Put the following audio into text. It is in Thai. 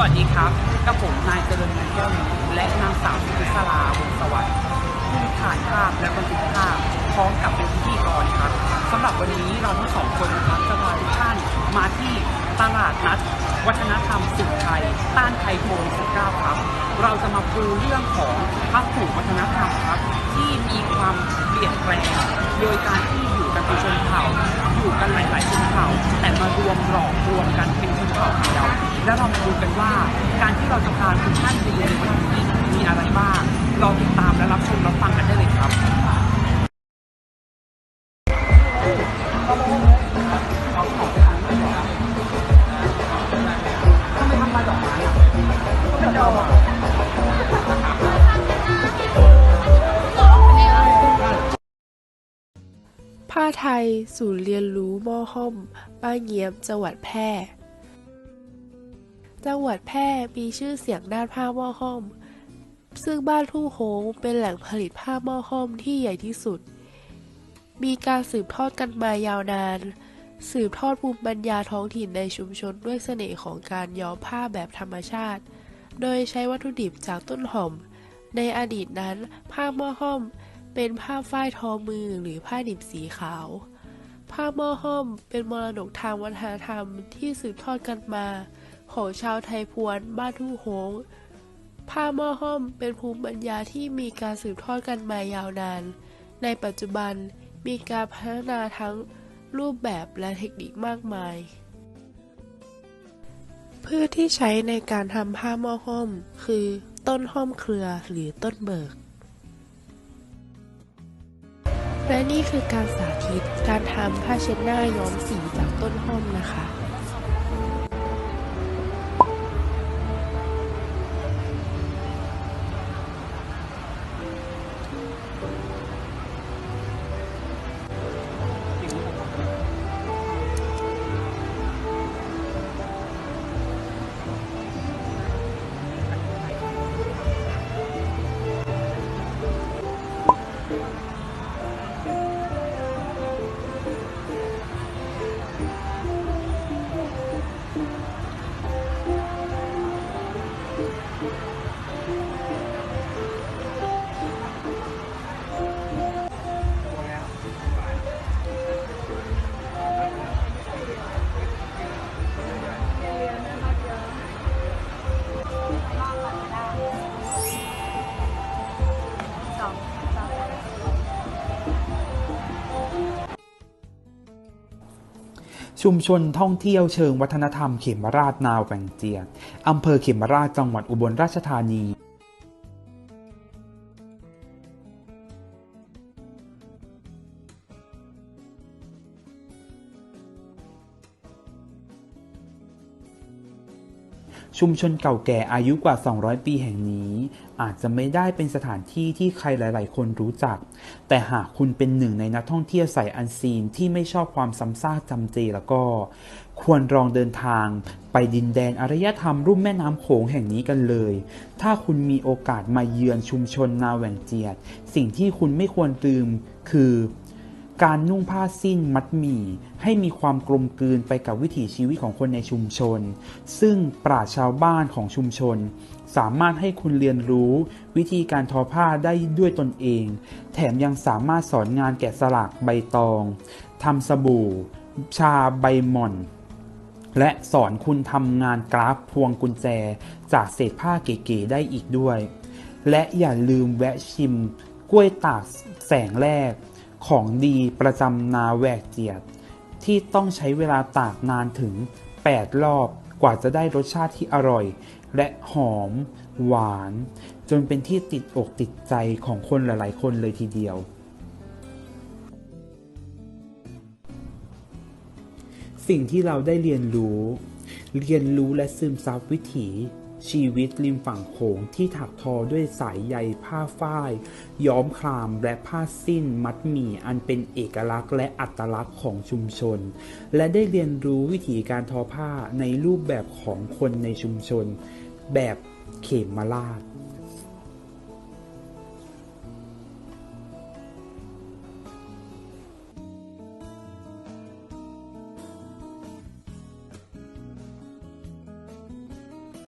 วัสดีครับกับผมนายเจริญเงินแก้วมีและนางสาวพิศราวงสวัสดิ์ผู้ถ่ายภาพและบันทึกภาพพร้อมกับเป็นพิธีกรครับสำหรับวันนี้เราทั้งสองคนนะครับจะพาทุกท่านมาที่ตลาดนัด วัฒนธรรมสุขไทย ต้านไทยโควิด19ครับ เราจะมาดูเรื่องของพหุวัฒนธรรมครับ ที่มีความเปลี่ยนแปลงโดยการที่อยู่กันเป็นชนเผ่า อยู่กันหลาย ๆ ชนเผ่า มารวมหลอกรวมกันเป็นชนเผ่าเดียวแล้วเรามาดูกันว่า การที่เราจะพาทุกท่านไปเรียนในวันนี้มีอะไรบ้างรอติดตามและรับชมรับฟังกัน ไทย ศูนย์เรียนรู้ม่อห้อม บ้านเงียมจังหวัดแพร่ จังหวัดแพร่มีชื่อเสียงด้านผ้าม้อห้อม ซึ่งบ้านทุ่งโฮงเป็นแหล่งผลิตผ้าม้อห้อมที่ใหญ่ที่สุด มีการสืบทอดกันมายาวนาน สืบทอดภูมิปัญญาท้องถิ่นในชุมชนด้วยเสน่ห์ของการย้อมผ้าแบบธรรมชาติ โดยใช้วัตถุดิบจากต้นหอม ในอดีตนั้นผ้าม้อห้อม เป็นผ้าฝ้ายทอมือหรือผ้าดิบสีขาว ผ้าหม้อห้อมเป็นมรดกทางวัฒนธรรมที่สืบทอดกันมา ของชาวไทยพวนบ้านทุ่งโฮงผ้าหม้อห้อมเป็นภูมิปัญญาที่มีการสืบทอดกันมายาวนาน ในปัจจุบันมีการพัฒนาทั้งรูปแบบและเทคนิคมากมาย พืชที่ใช้ในการทำผ้าหม้อห้อม คือ ต้นห้อมเครือหรือต้นเบิก และนี่คือการสาธิตการทำผ้าเช็ดหน้าย้อมสีจากต้นหอมนะคะ ชุมชนท่องเที่ยวเชิงวัฒนธรรมเขมราชนาวแวงเจีย อำเภอเขมราชจังหวัดอุบลราชธานี ชุมชนเก่าแก่อายุกว่า 200 ปีแห่งนี้ อาจจะไม่ได้เป็นสถานที่ที่ใครหลาย ๆ คนรู้จัก แต่หากคุณเป็นหนึ่งในนักท่องเที่ยวสายอันซีนที่ไม่ชอบความซ้ำซากจำเจแล้วก็ ควรลองเดินทาง ไปดินแดนอารยธรรมรุ่มแม่น้ำโขงแห่งนี้กันเลย ถ้าคุณมีโอกาสมาเยือนชุมชนนาแหว่งเจียด สิ่งที่คุณไม่ควรลืมคือ การนุ่งผ้าสิ้นมัดหมี่ ให้มีความกลมกลืนไปกับวิถีชีวิตของคนในชุมชน ซึ่งปราชญ์ชาวบ้านของชุมชน สามารถให้คุณเรียนรู้วิธีการทอผ้าได้ด้วยตนเอง แถมยังสามารถสอนงานแกะสลักใบตองทำสบู่ ชาใบหม่อน และสอนคุณทำงานกราฟพวงกุญแจ จากเศษผ้าเก๋ๆได้อีกด้วย และอย่าลืมแวะชิมกล้วยตากแสงแรก ของดีประจำนาแหวกเจียด ที่ต้องใช้เวลาตากนานถึง 8 รอบกว่าจะได้รสชาติที่อร่อย และหอม หวาน จนเป็นที่ติดอกติดใจของคนหลาย ๆ คนเลยทีเดียว สิ่งที่เราได้เรียนรู้ เรียนรู้และซึมซับวิถี ชีวิตริมฝั่งโขงที่ถักทอด้วยสายใยผ้าฝ้าย ย้อมครามและผ้าสิ้นมัดหมี่อันเป็นเอกลักษณ์และอัตลักษณ์ของชุมชน และได้เรียนรู้วิธีการทอผ้าในรูปแบบของคนในชุมชน แบบเขมมาลาด